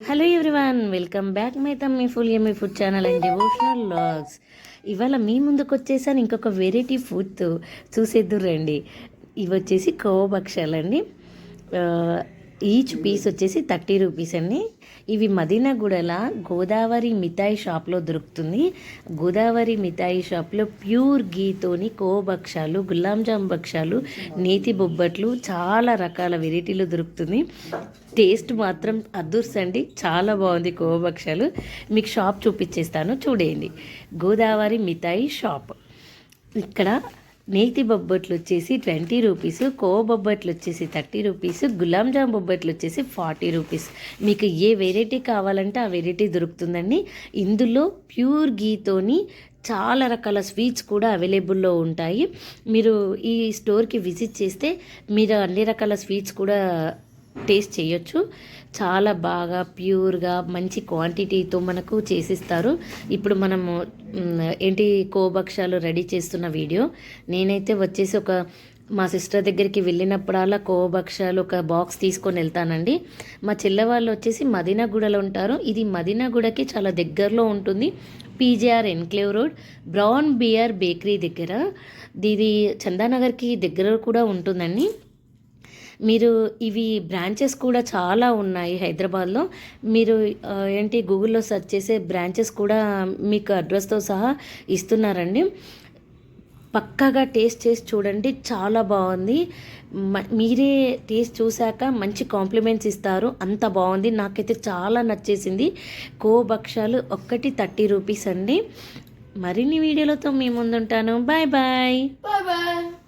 Hello everyone welcome back my తమ్మి full me food channel and devotional vlogs ఇవాళ మీ ముందుకు వచ్చేసాను ఇంకొక వెరైటీ ఫుడ్. చూసేద్దురు రండి. ఇవి వచ్చేసి కోవభక్షాలండి ఈచ్ పీస్ వచ్చేసి థర్టీ రూపీస్ అండి. ఇవి మదీనాగూడల గోదావరి మిఠాయి షాప్లో దొరుకుతుంది. గోదావరి మిఠాయి షాప్లో ప్యూర్ గీతోని కోబక్షాలు గులాంజామ్ బక్షాలు భక్షాలు నేతి బొబ్బట్లు చాలా రకాల వెరైటీలు దొరుకుతుంది. టేస్ట్ మాత్రం అదృష్టండి చాలా బాగుంది కోబక్షాలు మీకు షాప్ చూపించేస్తాను చూడండి గోదావరి మిఠాయి షాప్. ఇక్కడ నేతి బొబ్బట్లు వచ్చేసి ట్వంటీ రూపీస్ కో బొబ్బట్లు వచ్చేసి థర్టీ రూపీస్ గులాం జామ్ బొబ్బట్లు వచ్చేసి ఫార్టీ రూపీస్. మీకు ఏ వెరైటీ కావాలంటే ఆ వెరైటీ దొరుకుతుందండి. ఇందులో ప్యూర్ గీతోని చాలా రకాల స్వీట్స్ కూడా అవైలబుల్లో ఉంటాయి. మీరు ఈ స్టోర్కి విజిట్ చేస్తే మీరు అన్ని రకాల స్వీట్స్ కూడా టేస్ట్ చేయొచ్చు. చాలా బాగా ప్యూర్గా మంచి క్వాంటిటీతో మనకు చేసిస్తారు. ఇప్పుడు మనము ఏంటి కోభక్షాలు రెడీ చేస్తున్న వీడియో. నేనైతే వచ్చేసి ఒక మా సిస్టర్ దగ్గరికి వెళ్ళినప్పుడల్లా కోభక్షాలు ఒక బాక్స్ తీసుకొని వెళ్తానండి. మా చెల్లవాళ్ళు వచ్చేసి మదీనాగూడలో ఉంటారు. ఇది మదీనాగూడకి చాలా దగ్గరలో ఉంటుంది. PGR enclave road brown bear bakery దగ్గర. ఇది చందానగర్కి దగ్గర కూడా ఉంటుందండి. మీరు ఇవి బ్రాంచెస్ కూడా చాలా ఉన్నాయి హైదరాబాద్లో. మీరు ఏంటి గూగుల్లో సెర్చ్ చేసే బ్రాంచెస్ కూడా మీకు అడ్రస్తో సహా ఇస్తున్నారండి. పక్కాగా టేస్ట్ చేసి చూడండి చాలా బాగుంది. మ- మీరే టేస్ట్ చూశాక మంచి కాంప్లిమెంట్స్ ఇస్తారు. అంత బాగుంది. నాకైతే చాలా నచ్చేసింది. కో భక్షాలు ఒక్కటి థర్టీ రూపీస్ అండి. మరిన్ని వీడియోలతో మీ ముందుంటాను. Bye bye. Bye bye.